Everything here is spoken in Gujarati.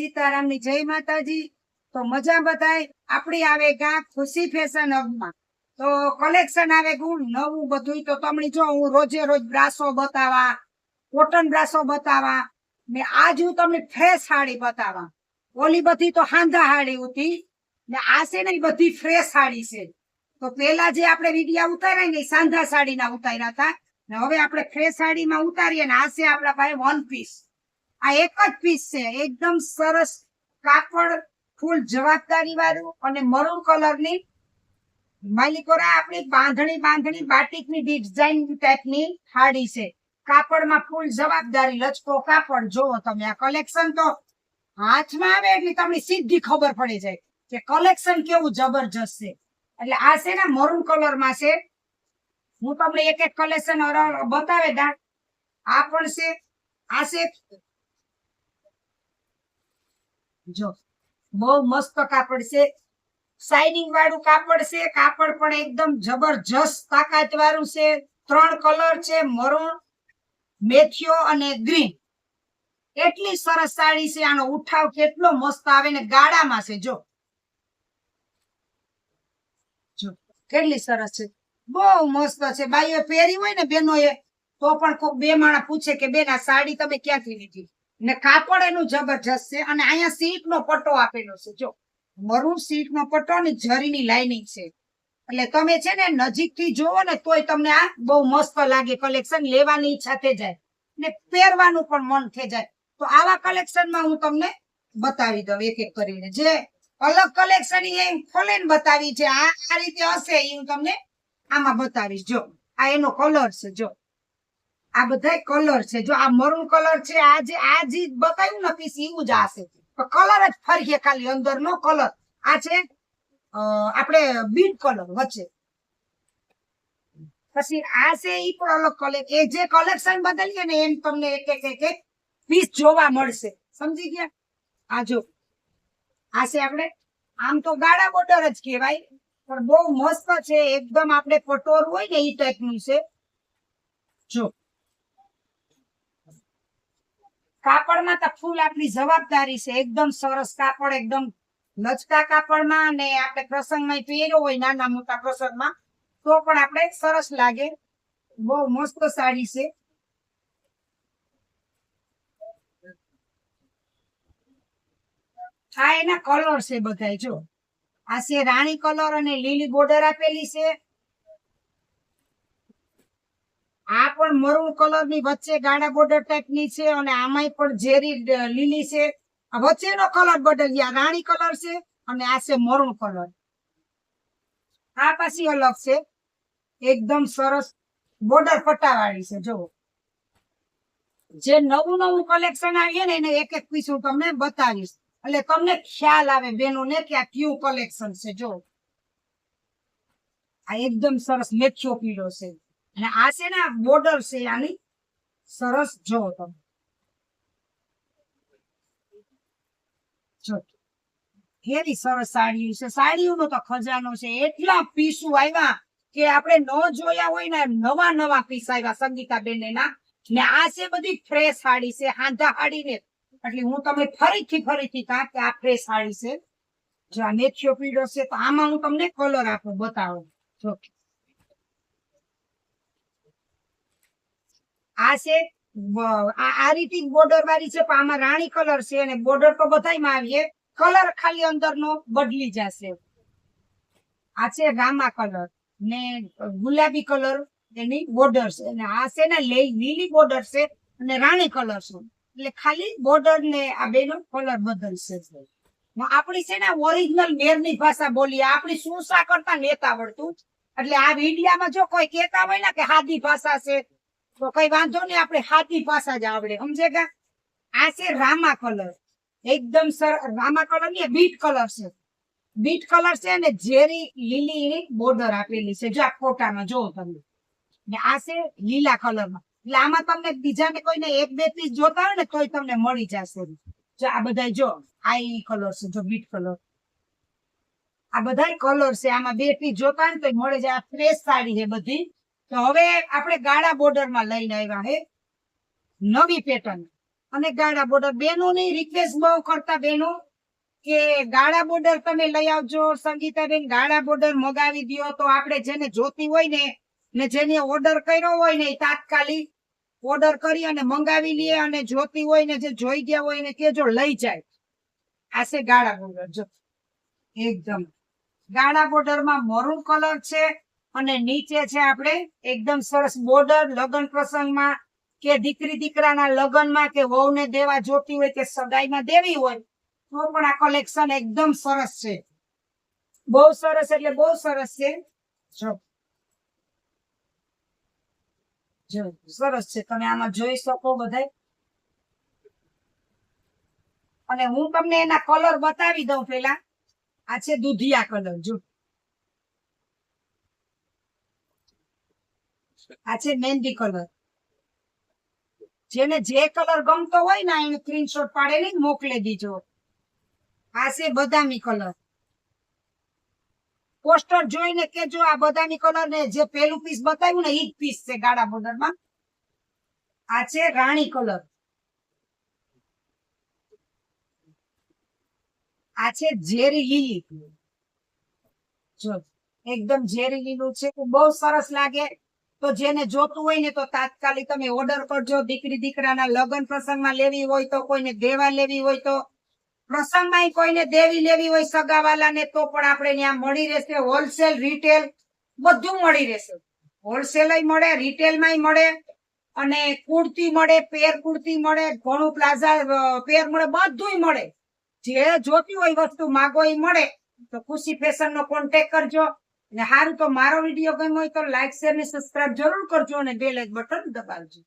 સીતારામની જય માતાજી. તો મજા બધાય. આપણી આવે ગા ખુશી ફેશન હબમાં તો કલેક્શન આવે ગુણ નવું બધું તો તમને જો હું રોજે રોજ બ્રાસો બતાવા કોટન બ્રાસો બતાવા, ને આજ હું તમને ફ્રેશ સાડી બતાવા. ઓલી બધી તો હાંધા સાડી હતી. ને આ છે ને બધી ફ્રેશ સાડી છે. તો પેલા જે આપણે વિડિયા ઉતાર્યા ને સાંધા સાડીના ઉતાર્યા હતા. ને હવે આપણે ફ્રેશ સાડીમાં ઉતારીએ ને આ છે આપણા પાસે વન પીસ આ એક જ પીસ છે. એકદમ સરસ કાપડ, ફૂલ જવાબદારી વાળું અને મરૂન કલરની. માલિકોરા આપણી બાંધણી બાંધણી બાટિકની ડિઝાઇન ટાઈપની હાડી છે. કાપડમાં ફૂલ જવાબદારી, લચકો, કાપડ. જોવો તમે, આ કલેક્શન તો હાથમાં આવે એટલે તમને સીધી ખબર પડી જાય કે કલેક્શન કેવું જબરજસ્ત છે. એટલે આ છે ને મરૂન કલરમાં છે. હું તમને એક એક કલેક્શન બતાવે દા આ પણ છે, આ છે જો, બહુ મસ્ત કાપડ છે. શાઇનિંગ વાળું કાપડ છે. કાપડ પણ એકદમ જબરજસ્ત તાકાત વાળું છે. ત્રણ કલર છે. મરૂન મેથિયો અને ગ્રીન. એટલી સરસ સાડી છે. આનો ઉઠાવ કેટલો મસ્ત આવે ને ગાળામાં છે. જો. જો, કેટલી સરસ છે. બહુ મસ્ત છે. બાઈઓ પહેરી હોય ને બેનોએ, તો પણ કોક બે માણસ પૂછે કે, બેન, આ સાડી તમે ક્યાંથી લીધી? ને કાપડ એનું જબરજસ્ત છે અને અહીંયા સીટ નો પટ્ટો આપેલો છે. જો મરૂન સીટ નો પટ્ટો ને જરીની લાઇનિંગ છે. એટલે તમે છે ને નજીકથી જોવો ને તોય તમને આ બહુ મસ્ત લાગે કલેક્શન લેવાની ઈચ્છા થઈ જાય. ને પહેરવાનું પણ મન થઈ જાય. તો આવા કલેક્શનમાં હું તમને બતાવી દઉં એક એક કરીને. જે અલગ કલેક્શન એ ખોલીને બતાવી છે. આ આ રીતે હશે એ હું તમને આમાં બતાવીશ. જો, આ એનો કલર છે. જો આ બધા કલર છે. જો આ મરૂન કલર છે, આ જે આ જે બતાવ્યું ને પીસ એવું જ આશે કલર જ ફરીએ ખાલી, અંદર નો કલર આ છે આપણે બીટ કલર વચ્ચે. પછી આ છે એ પણ અલગ કલર એ જે કલેક્શન બદલીએ ને, એમ તમને એક એક એક એક પીસ જોવા મળશે. સમજી ગયા? આ જો. આ છે આપણે, આમ તો ગાળા બોર્ડર જ કહેવાય, પણ બહુ મસ્ત છે. એકદમ આપણે પટોર હોય ને એ ટાઈપનું છે. જો. કાપડમાં તો ફૂલ આપણી જવાબદારી છે. એકદમ સરસ કાપડ, એકદમ લચકા કાપડમાં અને આપણે પ્રસંગમાં પહેર્યો હોય નાના મોટા પ્રસંગમાં, તો પણ આપણે સરસ લાગે. બહુ મસ્ત સાડી છે. આ એના કલર છે બધા જો. આ છે રાણી કલર અને લીલી બોર્ડર આપેલી છે. આ પણ મરૂન કલરની વચ્ચે ગાડા બોર્ડર ટાઈપની છે અને આમાંય પણ ઝેરી લીલી છે. વચ્ચેનો કલર બદલ્યા રાણી કલર છે અને આ છે મરૂન કલર આ પાછી અલગ છે. એકદમ સરસ બોર્ડર પટ્ટાવાળી છે જો જે નવું નવું કલેક્શન આવીએ ને એને એક એક પીસ હું તમને બતાવીશ. એટલે તમને ખ્યાલ આવે બેનો ને કે આ કયું કલેક્શન છે જો આ એકદમ સરસ મેચ્યો પીળો છે. અને આ છે ને બોર્ડર છે, આની સરસ જો તમે. કેવી સરસ સાડીઓ છે. સાડીઓનો તો ખજાનો છે. એટલા પીસુ આવ્યા કે આપણે ન જોયા હોય ને નવા નવા પીસ આવ્યા સંગીતાબેન ના. ને આ છે બધી ફ્રેશ સાડી છે, હાંધા સાડી ને એટલે હું તમે ફરીથી ફરીથી કહા કે આ ફ્રેશ સાડી છે. જો આ મેથિયો પીળો છે, તો આમાં હું તમને કલર આપું, બતાવું. જો. આ છે આ રીતે બોર્ડર વાળી છે આમાં રાણી કલર છે અને બોર્ડર તો બધાયમાં આવીએ. કલર ખાલી અંદરનો બદલી જશે. આ છે રામા કલર ને ગુલાબી કલર એની બોર્ડર છે. અને આ છે ને લીલી બોર્ડર છે અને રાણી કલર છે. એટલે ખાલી બોર્ડર ને આ બેનો કલર બદલશે. આપણી છે ને ઓરિજિનલ મેરની ભાષા બોલીએ. આપણી શું શા કરતા નેતા આવડતું એટલે આ વિડિયામાં જો કોઈ કહેતા હોય ને કે હાદી ભાષા છે તો કઈ વાંધો નહીં, આપણે હાથી પાસા જ આવડે, સમજે કે? આ છે રામા કલર. એકદમ સર, રામા કલરની બીટ કલર છે. બીટ કલર છે ને ઝેરી લીલી બોર્ડર આપેલી છે, જો આ ફોટામાં જોવો તમે. ને આ છે લીલા કલરમાં. એટલે આમાં તમને બીજાને કોઈને એક બે પીસ જોતા હોય ને તોય તમને મળી જશે. જો આ બધા જો, આ કલર છે, જો બીટ કલર. આ બધા કલર છે, આમાં બે પીસ જોતા હોય ને તો મળે જાય. આ ફ્રેશ સાડી છે બધી. તો હવે આપણે ગાળા બોર્ડરમાં લઈને આવ્યા હે. નવી પેટર્ન અને ગાળા બોર્ડર બેનોની રિક્વેસ્ટ બહુ કરતા બેનો કે ગાળા બોર્ડર તમે લઈ આવજો સંગીતાબેન, ગાળા બોર્ડર મગાવી દ્યો. તો આપણે જેને જોતી હોય ને ને જેને ઓર્ડર કર્યો હોય ને તાત્કાલિક ઓર્ડર કરી અને મંગાવી લઈએ અને જોતી હોય ને જે જોઈ ગયા હોય ને કેજો લઈ જાય. આ છે ગાળા બોર્ડર જો. એકદમ. ગાળા બોર્ડરમાં મરૂન કલર છે. અને નીચે છે આપણે એકદમ સરસ બોર્ડર લગ્ન પ્રસંગમાં કે દીકરી દીકરાના લગ્નમાં કે વહુને દેવા જોતી હોય કે સગાઈમાં દેવી હોય, તો પણ આ કલેક્શન એકદમ સરસ છે. બહુ સરસ એટલે બહુ સરસ છે. જો. જો, સરસ છે. તમે આમાં જોઈ શકો બધાય. અને હું તમને એના કલર બતાવી દઉં પેલા આ છે દુધિયા કલર જો. આ છે જેને જે કલર ગમતો હોય ને એને સ્ક્રીનશોટ પાડેલી મોકલી દીજો. આ છે બદામી કલર. પોસ્ટર જોઈને કેજો આ બદામી કલર ને જે પેલું પીસ બતાવ્યું ને, ઈ પીસ છે ગાડા બોર્ડરમાં. આ છે રાણી કલર. આ છે ઝેરી લીલી. એકદમ ઝેરી લીલું છે. બહુ સરસ લાગે. તો જેને જોતું હોય ને તો તાત્કાલિક તમે ઓર્ડર કરજો. દીકરી, દીકરાના લગ્ન પ્રસંગમાં લેવી હોય તો કોઈને દેવા લેવી હોય તો. પ્રસંગમાં કોઈને દેવી લેવી હોય સગાવાલાને તો પણ આપણે ત્યાં મળી રહેશે હોલસેલ રિટેલ બધું મળી રહેશે. હોલસેલ મળે રિટેલમાં મળે અને કુર્તી મળે પેર કુર્તી મળે, ઘણું પ્લાઝા પેર મળે, બધુંય મળે. જે જોતી હોય વસ્તુ માગો એ મળે. તો ખુશી ફેશન નો કોન્ટેક કરજો. અને સારું તો મારો વીડિયો ગમ્યો હોય તો લાઈક શેર ને સબસ્ક્રાઇબ જરૂર કરજો અને બે લાઈક બટન દબાવજો.